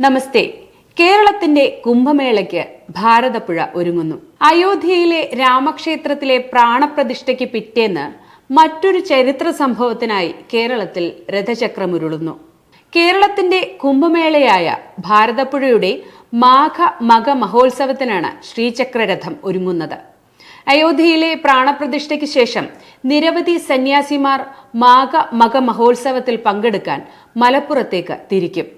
നമസ്തേ. കേരളത്തിന്റെ കുംഭമേളയ്ക്ക് ഭാരതപ്പുഴ ഒരുങ്ങുന്നു. അയോധ്യയിലെ രാമക്ഷേത്രത്തിലെ പ്രാണപ്രതിഷ്ഠയ്ക്ക് പിറ്റേന്ന് മറ്റൊരു ചരിത്ര സംഭവത്തിനായി കേരളത്തിൽ രഥചക്രമുരുളുന്നു. കേരളത്തിന്റെ കുംഭമേളയായ ഭാരതപ്പുഴയുടെ മാഘ മക മഹോത്സവത്തിനാണ് ശ്രീചക്രരഥം ഒരുങ്ങുന്നത്. അയോധ്യയിലെ പ്രാണപ്രതിഷ്ഠയ്ക്ക് ശേഷം നിരവധി സന്യാസിമാർ മാഘ മക മഹോത്സവത്തിൽ പങ്കെടുക്കാൻ മലപ്പുറത്തേക്ക് തിരിക്കും.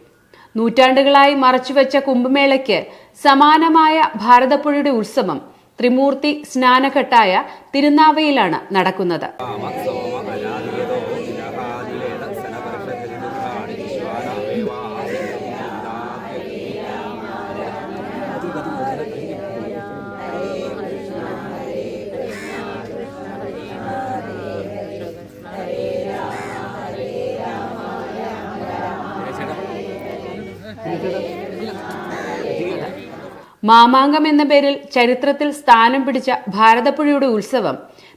നൂറ്റാണ്ടുകളായി മറച്ചുവെച്ച കുംഭമേളയ്ക്ക് സമാനമായ ഭാരതപ്പുഴയുടെ ഉത്സവം ത്രിമൂർത്തി സ്നാനഘട്ടായ തിരുനാവയിലാണ് നടക്കുന്നത്. മാമാങ്കം എന്ന പേരിൽ ചരിത്രത്തിൽ സ്ഥാനം പിടിച്ച ഭാരതപ്പുഴയുടെ ഉത്സവം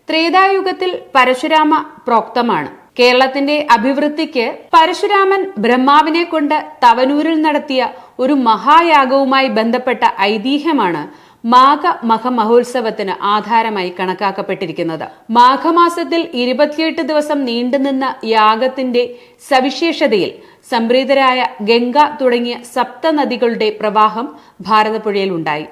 ത്രേതായുഗത്തിൽ പരശുരാമ പ്രോക്തമാണ്. കേരളത്തിന്റെ അഭിവൃദ്ധിക്ക് പരശുരാമൻ ബ്രഹ്മാവിനെ കൊണ്ട് തവനൂരിൽ നടത്തിയ ഒരു മഹായാഗവുമായി ബന്ധപ്പെട്ട ഐതിഹ്യമാണ് മാഘ മഹമഹോത്സവത്തിന് ആധാരമായി കണക്കാക്കപ്പെട്ടിരിക്കുന്നത്. മാഘമാസത്തിൽ ഇരുപത്തിയെട്ട് ദിവസം നീണ്ടുനിന്ന യാഗത്തിന്റെ സവിശേഷതയിൽ സംപ്രീതരായ ഗംഗ തുടങ്ങിയ സപ്തനദികളുടെ പ്രവാഹം ഭാരതപ്പുഴയിൽ ഉണ്ടായി.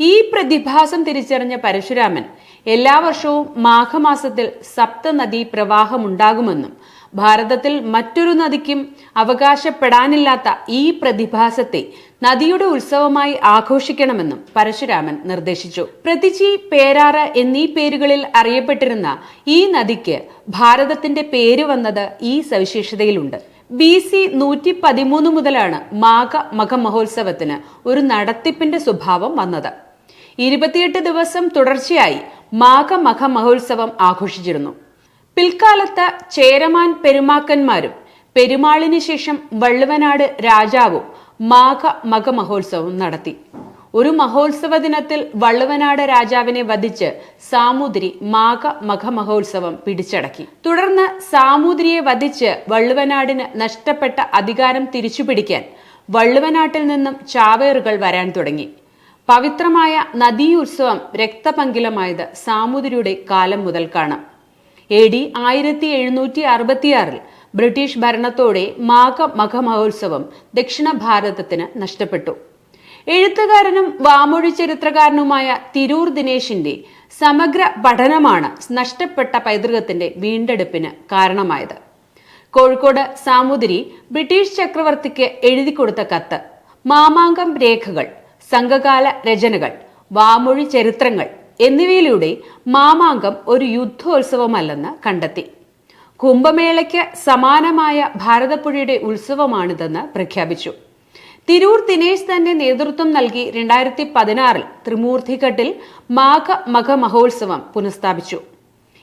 ഈ പ്രതിഭാസം തിരിച്ചറിഞ്ഞ പരശുരാമൻ എല്ലാ വർഷവും മാഘമാസത്തിൽ സപ്തനദി പ്രവാഹമുണ്ടാകുമെന്നും ഭാരതത്തിൽ മറ്റൊരു നദിക്കും അവകാശപ്പെടാനില്ലാത്ത ഈ പ്രതിഭാസത്തെ നദിയുടെ ഉത്സവമായി ആഘോഷിക്കണമെന്നും പരശുരാമൻ നിർദ്ദേശിച്ചു. പ്രതിചി പേരാറ് എന്നീ പേരുകളിൽ അറിയപ്പെട്ടിരുന്ന ഈ നദിക്ക് ഭാരതത്തിന്റെ പേര് വന്നത് ഈ സവിശേഷതയിലുണ്ട്. ബി സി നൂറ്റി പതിമൂന്ന് മുതലാണ് മാഘ മഹമഹോത്സവത്തിന് ഒരു നടത്തിപ്പിന്റെ സ്വഭാവം വന്നത്. ഇരുപത്തിയെട്ട് ദിവസം തുടർച്ചയായി മാഘ മഖ മഹോത്സവം ആഘോഷിച്ചിരുന്നു. പിൽക്കാലത്ത് ചേരമാൻ പെരുമാക്കന്മാരും പെരുമാളിന് ശേഷം വള്ളുവനാട് രാജാവും മാഘ മകമഹോത്സവം നടത്തി. ഒരു മഹോത്സവ ദിനത്തിൽ വള്ളുവനാട് രാജാവിനെ വധിച്ച് സാമൂതിരി മാഘ മകമഹോത്സവം പിടിച്ചടക്കി. തുടർന്ന് സാമൂതിരിയെ വധിച്ച് വള്ളുവനാടിന് നഷ്ടപ്പെട്ട അധികാരം തിരിച്ചുപിടിക്കാൻ വള്ളുവനാട്ടിൽ നിന്നും ചാവേറുകൾ വരാൻ തുടങ്ങി. പവിത്രമായ നദീ ഉത്സവം രക്തപങ്കിലമായത് സാമൂതിരിയുടെ കാലം മുതൽ മുതൽക്കാണ്. എ ഡി ആയിരത്തി എഴുന്നൂറ്റി അറുപത്തിയാറിൽ ബ്രിട്ടീഷ് ഭരണത്തോടെ മാഘ മഹോത്സവം ദക്ഷിണ ഭാരതത്തിന് നഷ്ടപ്പെട്ടു. എഴുത്തുകാരനും വാമൊഴി ചരിത്രകാരനുമായ തിരൂർ ദിനേശിന്റെ സമഗ്ര പഠനമാണ് നഷ്ടപ്പെട്ട പൈതൃകത്തിന്റെ വീണ്ടെടുപ്പിന് കാരണമായത്. കോഴിക്കോട് സാമൂതിരി ബ്രിട്ടീഷ് ചക്രവർത്തിക്ക് എഴുതി കൊടുത്ത കത്ത് മാമാങ്കം രേഖകൾ സംഘകാല രചനകൾ വാമൊഴി ചരിത്രങ്ങൾ എന്നിവയിലൂടെ മാമാങ്കം ഒരു യുദ്ധോത്സവമല്ലെന്ന് കണ്ടെത്തി. കുംഭമേളയ്ക്ക് സമാനമായ ഭാരതപ്പുഴയുടെ ഉത്സവമാണിതെന്ന് പ്രഖ്യാപിച്ചു. തിരൂർ ദിനേശ് തന്റെ നേതൃത്വം നൽകി രണ്ടായിരത്തി പതിനാറിൽ ത്രിമൂർത്തിഘട്ടിൽ മാഘ മഘ മഹോത്സവം പുനഃസ്ഥാപിച്ചു.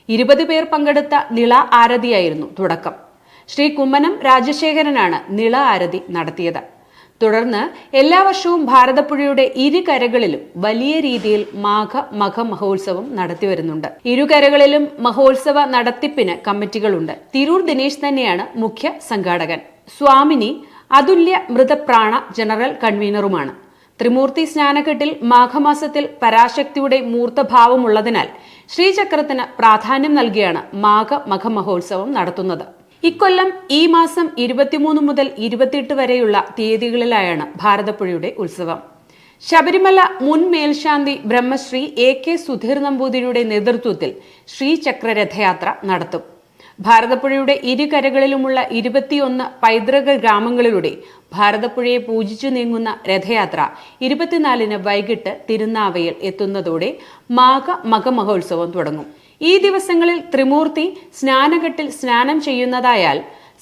ഇരുപത് പേർ പങ്കെടുത്ത നിള ആരതിയായിരുന്നു തുടക്കം. ശ്രീ കുമ്മനം രാജശേഖരനാണ് നിള ആരതി നടത്തിയത്. തുടർന്ന് എല്ലാ വർഷവും ഭാരതപ്പുഴയുടെ ഇരുകരകളിലും വലിയ രീതിയിൽ മാഘ മഘ മഹോത്സവം നടത്തിവരുന്നുണ്ട് ഇരുകരകളിലും മഹോത്സവ നടത്തിപ്പിന് കമ്മിറ്റികളുണ്ട്. തിരൂർ ദിനേശ് തന്നെയാണ് മുഖ്യ സംഘാടകൻ. സ്വാമിനി അതുല്യ മൃതപ്രാണ ജനറൽ കൺവീനറുമാണ്. ത്രിമൂർത്തി സ്നാനഘട്ടിൽ മാഘമാസത്തിൽ പരാശക്തിയുടെ മൂർത്തഭാവമുള്ളതിനാൽ ശ്രീചക്രത്തിന് പ്രാധാന്യം നൽകിയാണ് മാഘ മഘ മഹോത്സവം നടത്തുന്നത്. ഇക്കൊല്ലം ഈ മാസം ഇരുപത്തിമൂന്ന് മുതൽ ഇരുപത്തിയെട്ട് വരെയുള്ള തീയതികളിലായാണ് ഭാരതപ്പുഴയുടെ ഉത്സവം. ശബരിമല മുൻ മേൽശാന്തി ബ്രഹ്മശ്രീ എ കെ സുധീർ നമ്പൂതിരിയുടെ നേതൃത്വത്തിൽ ശ്രീചക്ര രഥയാത്ര നടത്തും. ഭാരതപ്പുഴയുടെ ഇരുകരകളിലുമുള്ള ഇരുപത്തിയൊന്ന് പൈതൃക ഗ്രാമങ്ങളിലൂടെ ഭാരതപ്പുഴയെ പൂജിച്ചു നീങ്ങുന്ന രഥയാത്ര ഇരുപത്തിനാലിന് വൈകിട്ട് തിരുനാവയിൽ എത്തുന്നതോടെ മാഘ മകമഹോത്സവം തുടങ്ങും. ഈ ദിവസങ്ങളിൽ ത്രിമൂർത്തി സ്നാനഘട്ടിൽ സ്നാനം ചെയ്യുന്നതായാൽ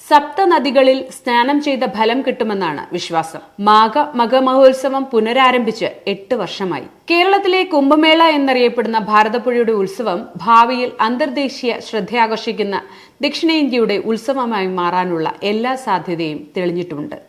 സപ്തനദികളിൽ സ്നാനം ചെയ്ത ഫലം കിട്ടുമെന്നാണ് വിശ്വാസം. മാഘ മകമഹോത്സവം പുനരാരംഭിച്ച് എട്ട് വർഷമായി. കേരളത്തിലെ കുംഭമേള എന്നറിയപ്പെടുന്ന ഭാരതപ്പുഴയുടെ ഉത്സവം ഭാവിയിൽ അന്തർദേശീയ ശ്രദ്ധയാകർഷിക്കുന്ന ദക്ഷിണേന്ത്യയുടെ ഉത്സവമായി മാറാനുള്ള എല്ലാ സാധ്യതയും തെളിഞ്ഞിട്ടുണ്ട്